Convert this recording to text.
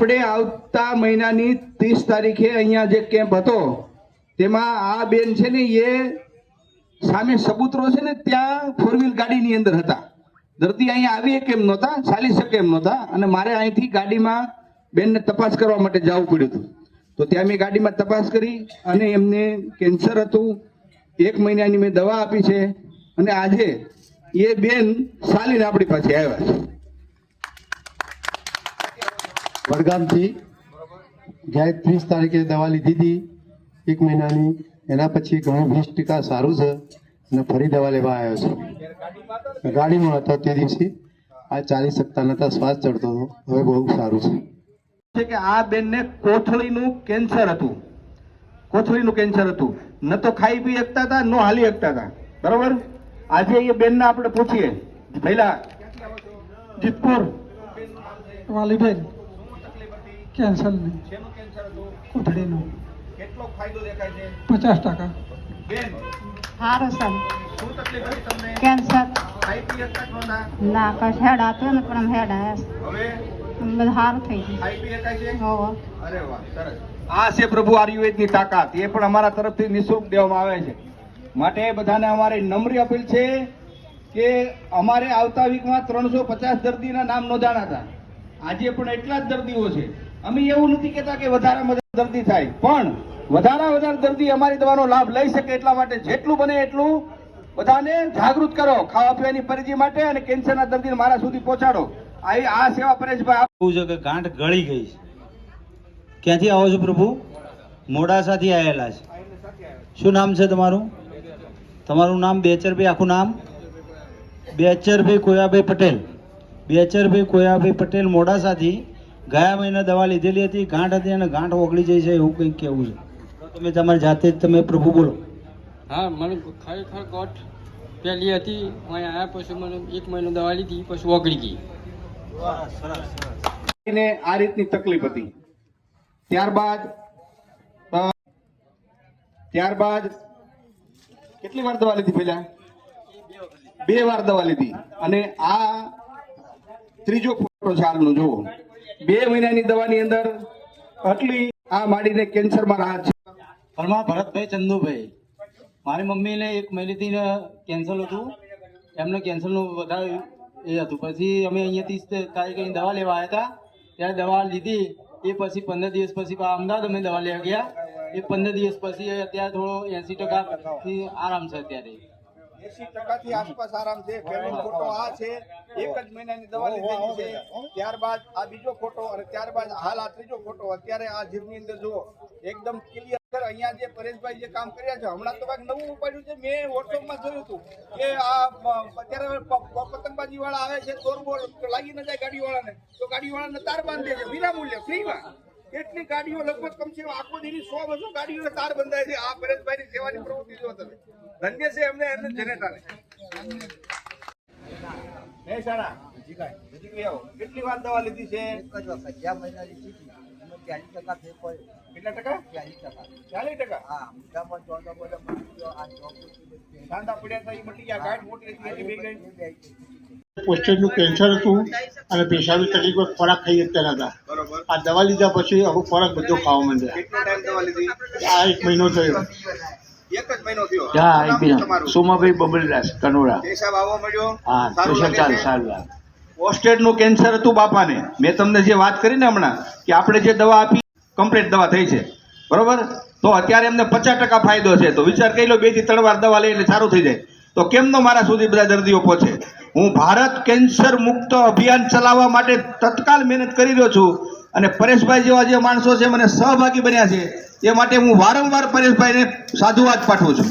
આપણે આવતા મહિનાની ત્રીસ તારીખે અહીંયા જે કેમ્પ હતો, તેમાં આ બેન છે ને એ સામે સબૂતરો છે ને ત્યાં ફોર વ્હીલ ગાડીની અંદર હતા. દર્દી અહીંયા આવી કેમ નહોતા, ચાલી શકે એમ નહોતા, અને મારે અહીંથી ગાડીમાં બેનને તપાસ કરવા માટે જવું પડ્યું હતું. તો ત્યાં મેં ગાડીમાં તપાસ કરી અને એમને કેન્સર હતું. એક મહિનાની મેં દવા આપી છે અને આજે એ બેન ચાલીને આપણી પાસે આવ્યા છે. વડગામથી જ્યારે ત્રીસ તારીખે દવા લીધી હતી. એક મહિનાની. એના પછી ઘણું વીસ ટકા સારું છે અને ફરી દવા લેવા આવ્યો છું. ગાડીમાં હતો તે દિવસે. આ ચાલી શકતા નતા શ્વાસ ચડતો હતો. હવે બહુ સારું છે. છે કે આ બેનને કોથળીનું કેન્સર હતું. કોથળીનું કેન્સર હતું. ન તો ખાઈ પી શકતા હતા ન હાલી શકતા હતા. બરોબર? આજે એ બેનને આપણે પૂછીએ. પહેલા જીતપુર. વાલીબેન કેન્સરની કોથળીનું કેટલો ફાયદો દેખાય છે? પચાસ ટકા. બેન સારું સર. શું તકલીફ હતી તમને? કેન્સર. પી શકતા જ ના કશ હેડ હતું ને પણ હેડ આવ્યા હવે? બધું સારું થઈ ગયું. ખાઈ પી છે? હો અરે વાહ સરસ. આ છે પ્રભુ આયુર્વેદની તાકાત. એ પણ અમારા તરફથી નિઃશુલ્ક દેવામાં આવે છે. માટે બધાને અમારી નમ્ર અપીલ છે કે અમારે આવતા વીકમાં ત્રણસો પચાસ દર્દીના નામ નોંધાણા હતા. આજે પણ એટલા જ દર્દીઓ છે. અમે એવું નથી કહેતા કે વધારે વધારે દર્દી થાય, પણ વધારે વધારે દર્દી અમારી દવાનો લાભ લઈ શકે એટલા માટે જેટલું બને એટલું બધાને જાગૃત કરો, ખાવા પીવાની પરિચય માટે અને કેન્સરના દર્દીને મારા સુધી પહોંચાડો. આ આ સેવા પરેશભાઈ આપવું છે કે ગાંઠ ગળી ગઈ છે. ક્યાંથી આવો છો પ્રભુ? મોડાસાથી આવેલા છે. શું નામ છે તમારું? તમારું નામ બેચરભાઈ, આખું નામ? બેચરભાઈ કોયાભાઈ પટેલ. બેચરભાઈ કોયાભાઈ પટેલ મોડાસાથી ગયા મહિને દવા લીધેલી હતી ગાંઠ હતી અને ગાંઠ ઓગળી જાય છે એવું કંઈક કેવું છે. તમે તમારી જાતે જ તમે પ્રભુ બોલો. હા મને ખરેખર ગોઠ પહેલી હતી અહીં આવ્યા પછી મને એક મહિનો દવા લીધી પછી ઓગળી ગઈ. ને આ રીતની તકલીફ હતી. ત્યારબાદ ત્યારબાદ કેટલી વાર દવા લીધી પહેલા? બે વાર દવા લીધી. અને આ ત્રીજો ફોટો છે હાલનો જુઓ. બે મહિનાની દવાની અંદર આટલી આ માડીને કેન્સરમાં રાહત છે. પરમા ભરતભાઈ ચંદુભાઈ. મારી મમ્મીને એક મહિનેથી કેન્સર હતું. એમને કેન્સરનું વધારે એ હતું. પછી અમે અહીંયા ત્રીસ તારીખે દવા લેવા આવ્યા હતા. ત્યારે દવા લીધી. એ પછી પંદર દિવસ પછી અમદાવાદ અમે દવા લેવા ગયા. એ પંદર દિવસ પછી અત્યારે થોડો એંસી ટકાથી આરામ છે અત્યારે. એસી ટકાથી આસપાસ આરામ છે. પહેલો ફોટો આ છે. એક જ મહિનાની દવા લીધેલી છે. ત્યારબાદ આ બીજો ફોટો અને ત્યારબાદ હાલ આ ત્રીજો ફોટો અત્યારે આ જીભની અંદર જુઓ. એકદમ ક્લિયર અહીંયા જે પરેશભાઈ જે કામ કર્યા છે હમણાં તો કાંઈક નવું ઉપાડ્યું છે. મેં વોટ્સઅપમાં જોયું હતું કે આ અત્યારે પતંગબાજી વાળા આવે છે દોરબોર લાગી ન જાય ગાડી વાળાને તો ગાડી વાળાને તાર બાંધે છે. વિના મૂલ્ય ફ્રીમાં. કેટલી ગાડીઓ લગભગ કમસે કમ આખો દીની સો બસો ગાડીઓ તાર બંધાય છે. આ પરેશભાઈની સેવાની પ્રવૃત્તિ જો તમે. ધન્ય છે એમને એમને જનેતાને. મહેસાણા કેટલી વાર દવા લીધી છે? કેટલા ટકા? ચાલીસ ટકા. સાંધા પડ્યા હતા એ મટી ગયા ગાંઠ મોટી હતી એની બે ગઈ. પોસ્ટેજનું કેન્સર હતું અને પેશાબી તકલીફ ખોરાક ખાઈ શકતા હતા આ દવા લીધા પછી અમુક ખોરાક બધો ખાવા માંડ્યા. કેટલો ટાઈમ દવા લીધી? આ એક મહિનો થયો. એક જ મહિનો થયો. હા એક છે સોમાભાઈ બબલદાસ કનોડા. પેશાબ આવવા મળ્યો હા સારું ચાલ લાગે પોસ્ટેડનું કેન્સર હતું બાપાને. મેં તમને જે વાત કરીને હમણાં કે આપણે જે દવા આપી કમ્પ્લીટ દવા થઈ છે. બરોબર? તો અત્યારે એમને પચાસ ટકા ફાયદો છે. તો વિચાર કરી લો બેથી ત્રણ વાર દવા લઈને સારું થઈ જાય. તો કેમ નો મારા સુધી બધા દર્દીઓ પહોંચે? હું ભારત કેન્સર મુક્ત અભિયાન ચલાવવા માટે તત્કાલ મહેનત કરી રહ્યો છું અને પરેશભાઈ જેવા જે માણસો છે, મને સહભાગી બન્યા છે, એ માટે હું વારંવાર પરેશભાઈને સાધુવાદ પાઠવું છું.